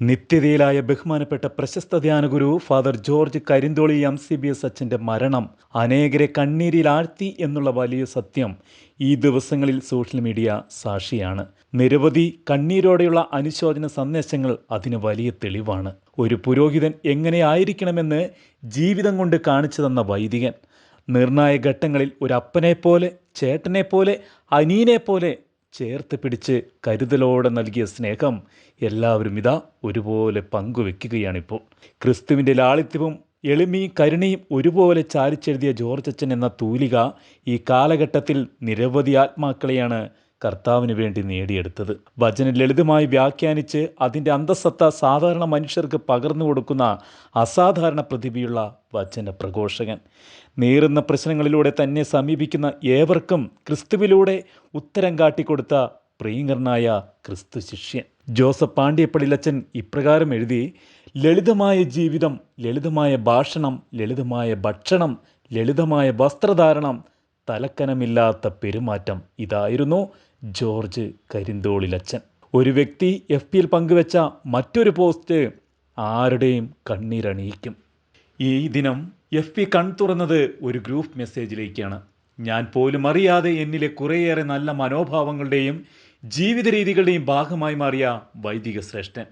നിത്യതയിലായ ബഹുമാനപ്പെട്ട പ്രശസ്ത ധ്യാനഗുരു father George Karintholi M C B S അച്ഛന്റെ മരണം അനേകരെ കണ്ണീരിലാഴ്ത്തി എന്നുള്ള വലിയ സത്യം ഈ ദിവസങ്ങളിൽ സോഷ്യൽ മീഡിയ സാക്ഷിയാണ്. നിരവധി കണ്ണീരോടെയുള്ള അനുശോചന സന്ദേശങ്ങൾ അതിന് വലിയ തെളിവാണ്. ഒരു പുരോഹിതൻ എങ്ങനെയായിരിക്കണമെന്ന് ജീവിതം കൊണ്ട് കാണിച്ചു തന്ന വൈദികൻ. നിർണായ ഘട്ടങ്ങളിൽ ഒരു അപ്പനെപ്പോലെ ചേട്ടനെപ്പോലെ അനിയനെപ്പോലെ ചേർത്ത് പിടിച്ച് കരുതലോടെ നൽകിയ സ്നേഹം എല്ലാവരും ഇതാ ഒരുപോലെ പങ്കുവെക്കുകയാണിപ്പോൾ. ക്രിസ്തുവിന്റെ ലാളിത്യവും എളിമയും കരുണയും ഒരുപോലെ ചാരിച്ചെഴുതിയ ജോർജ് അച്ഛൻ എന്ന തൂലിക ഈ കാലഘട്ടത്തിൽ നിരവധി ആത്മാക്കളെയാണ് കർത്താവിന് വേണ്ടി നേടിയെടുത്തത്. വചന ലളിതമായി വ്യാഖ്യാനിച്ച് അതിന്റെ അന്തസത്ത സാധാരണ മനുഷ്യർക്ക് പകർന്നു കൊടുക്കുന്ന അസാധാരണ പ്രതിഭയുള്ള വചന പ്രഘോഷകൻ. നേരുന്ന പ്രശ്നങ്ങളിലൂടെ തന്നെ സമീപിക്കുന്ന ഏവർക്കും ക്രിസ്തുവിലൂടെ ഉത്തരം കാട്ടിക്കൊടുത്ത പ്രിയങ്കരനായ ക്രിസ്തു ശിഷ്യൻ. ജോസഫ് പാണ്ഡ്യപ്പള്ളിലച്ചൻ ഇപ്രകാരം എഴുതി ലളിതമായ ജീവിതം ലളിതമായ ഭാഷണം ലളിതമായ ഭക്ഷണം ലളിതമായ വസ്ത്രധാരണം തലക്കനമില്ലാത്ത പെരുമാറ്റം ഇതായിരുന്നു ജോർജ് കരിന്തോളിലച്ചൻ. ഒരു വ്യക്തി എഫ് പിയിൽ പങ്കുവെച്ച മറ്റൊരു പോസ്റ്റ് ആരുടെയും കണ്ണീരണിയിക്കും. ഈ ദിനം എഫ് പി കൺ തുറന്നത് ഒരു ഗ്രൂപ്പ് മെസ്സേജിലേക്കാണ് ഞാൻ പോലും അറിയാതെ എന്നിലെ കുറേയേറെ നല്ല മനോഭാവങ്ങളുടെയും ജീവിത രീതികളുടെയും ഭാഗമായി മാറിയ വൈദിക ശ്രേഷ്ഠൻ.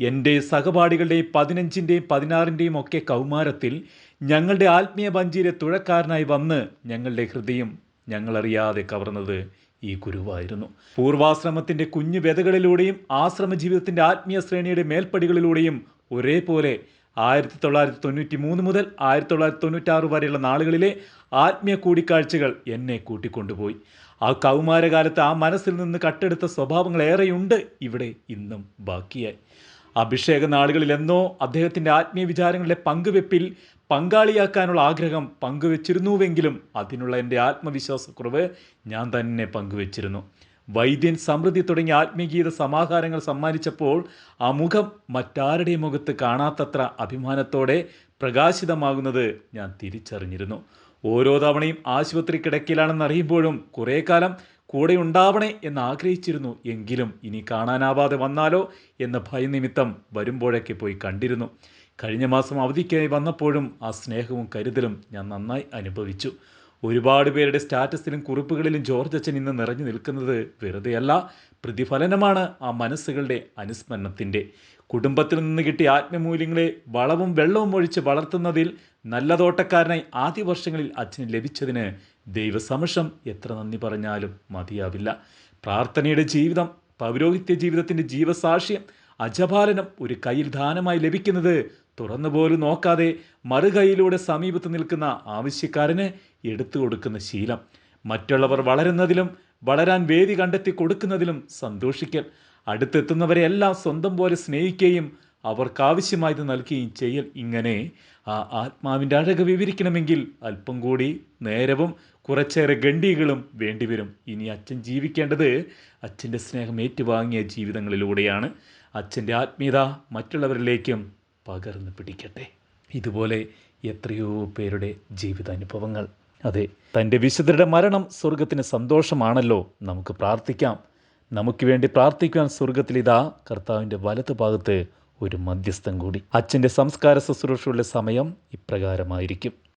എന്റെ സഹപാഠികളുടെയും പതിനഞ്ചിന്റെയും പതിനാറിന്റെയും ഒക്കെ കൗമാരത്തിൽ ഞങ്ങളുടെ ആത്മീയ ബഞ്ചിയിലെ തുഴക്കാരനായി വന്ന് ഞങ്ങളുടെ ഹൃദയം ഞങ്ങളറിയാതെ കവർന്നത് ഈ ഗുരുവായിരുന്നു. പൂർവാശ്രമത്തിന്റെ കുഞ്ഞു വ്യതകളിലൂടെയും ആശ്രമ ജീവിതത്തിന്റെ ആത്മീയ ശ്രേണിയുടെ മേൽപ്പടികളിലൂടെയും ഒരേപോലെ ആയിരത്തി തൊള്ളായിരത്തി തൊണ്ണൂറ്റി മൂന്ന് മുതൽ ആയിരത്തി തൊള്ളായിരത്തി തൊണ്ണൂറ്റാറ് വരെയുള്ള നാളുകളിലെ ആത്മീയ കൂടിക്കാഴ്ചകൾ എന്നെ കൂട്ടിക്കൊണ്ടുപോയി. ആ കൗമാരകാലത്ത് ആ മനസ്സിൽ നിന്ന് കട്ടെടുത്ത സ്വഭാവങ്ങൾ ഏറെയുണ്ട് ഇവിടെ ഇന്നും ബാക്കിയായി. അഭിഷേക നാളുകളിൽ എന്നോ അദ്ദേഹത്തിന്റെ ആത്മീയ വിചാരങ്ങളുടെ പങ്കുവെപ്പിൽ പങ്കാളിയാക്കാനുള്ള ആഗ്രഹം പങ്കുവെച്ചിരുന്നുവെങ്കിലും അതിനുള്ള എന്റെ ആത്മവിശ്വാസക്കുറവ് ഞാൻ തന്നെ പങ്കുവെച്ചിരുന്നു. വൈദ്യൻ സമൃദ്ധി തുടങ്ങിയ ആത്മീയഗീത സമാഹാരങ്ങൾ സമ്മാനിച്ചപ്പോൾ ആ മുഖം മറ്റാരുടെ മുഖത്ത് കാണാത്തത്ര അഭിമാനത്തോടെ പ്രകാശിതമാകുന്നത് ഞാൻ തിരിച്ചറിഞ്ഞിരുന്നു. ഓരോ തവണയും ആശുപത്രി കിടക്കിലാണെന്ന് അറിയുമ്പോഴും കുറേ കാലം കൂടെ ഉണ്ടാവണേ എന്ന് ആഗ്രഹിച്ചിരുന്നു. എങ്കിലും ഇനി കാണാനാവാതെ വന്നാലോ എന്ന ഭയനിമിത്തം വരുമ്പോഴൊക്കെ പോയി കണ്ടിരുന്നു. കഴിഞ്ഞ മാസം അവധിക്കായി വന്നപ്പോഴും ആ സ്നേഹവും കരുതലും ഞാൻ നന്നായി അനുഭവിച്ചു. ഒരുപാട് പേരുടെ സ്റ്റാറ്റസിലും കുറിപ്പുകളിലും ജോർജ് അച്ഛൻ ഇന്ന് നിറഞ്ഞു നിൽക്കുന്നത് വെറുതെയല്ല പ്രതിഫലനമാണ് ആ മനസ്സുകളുടെ അനുസ്മരണത്തിന്റെ കുടുംബത്തിൽ നിന്ന് കിട്ടിയ ആത്മമൂല്യങ്ങളെ വളവും വെള്ളവും ഒഴിച്ച് വളർത്തുന്നതിൽ നല്ല തോട്ടക്കാരനായി ആദ്യ വർഷങ്ങളിൽ അച്ഛന് ലഭിച്ചതിന് ദൈവസമക്ഷം എത്ര നന്ദി പറഞ്ഞാലും മതിയാവില്ല. പ്രാർത്ഥനയുടെ ജീവിതം പൗരോഹിത്യ ജീവിതത്തിന്റെ ജീവസാക്ഷ്യം അജപാലനം ഒരു കയ്യിൽ ദാനമായി ലഭിക്കുന്നത് തുറന്നുപോലും നോക്കാതെ മറുകൈയിലൂടെ സമീപത്ത് നിൽക്കുന്ന ആവശ്യക്കാരന് എടുത്തു കൊടുക്കുന്ന ശീലം. മറ്റുള്ളവർ വളരുന്നതിലും വളരാൻ വേദി കണ്ടെത്തി കൊടുക്കുന്നതിലും സന്തോഷിക്കൽ. അടുത്തെത്തുന്നവരെ എല്ലാം സ്വന്തം പോലെ സ്നേഹിക്കുകയും അവർക്കാവശ്യമായത് നൽകുകയും ചെയ്യൽ ഇങ്ങനെ ആ ആത്മാവിന്റെ അഴക് വിവരിക്കണമെങ്കിൽ അല്പം കൂടി നേരവും കുറച്ചേറെ ഗണ്ഡികളും വേണ്ടിവരും. ഇനി അച്ഛൻ ജീവിക്കേണ്ടത് അച്ഛന്റെ സ്നേഹം ഏറ്റുവാങ്ങിയ ജീവിതങ്ങളിലൂടെയാണ്. അച്ഛന്റെ ആത്മീയത മറ്റുള്ളവരിലേക്കും പകർന്നു പിടിക്കട്ടെ. ഇതുപോലെ എത്രയോ പേരുടെ ജീവിതാനുഭവങ്ങൾ. അതെ തന്റെ വിശുദ്ധരുടെ മരണം സ്വർഗത്തിന് സന്തോഷമാണല്ലോ. നമുക്ക് പ്രാർത്ഥിക്കാം. നമുക്ക് വേണ്ടി പ്രാർത്ഥിക്കുവാൻ സ്വർഗത്തിൽ ഇതാ കർത്താവിന്റെ വലത്ത് ഭാഗത്ത് ഒരു മധ്യസ്ഥം കൂടി. അച്ഛന്റെ സംസ്കാര ശുശ്രൂഷയുടെ സമയം ഇപ്രകാരമായിരിക്കും.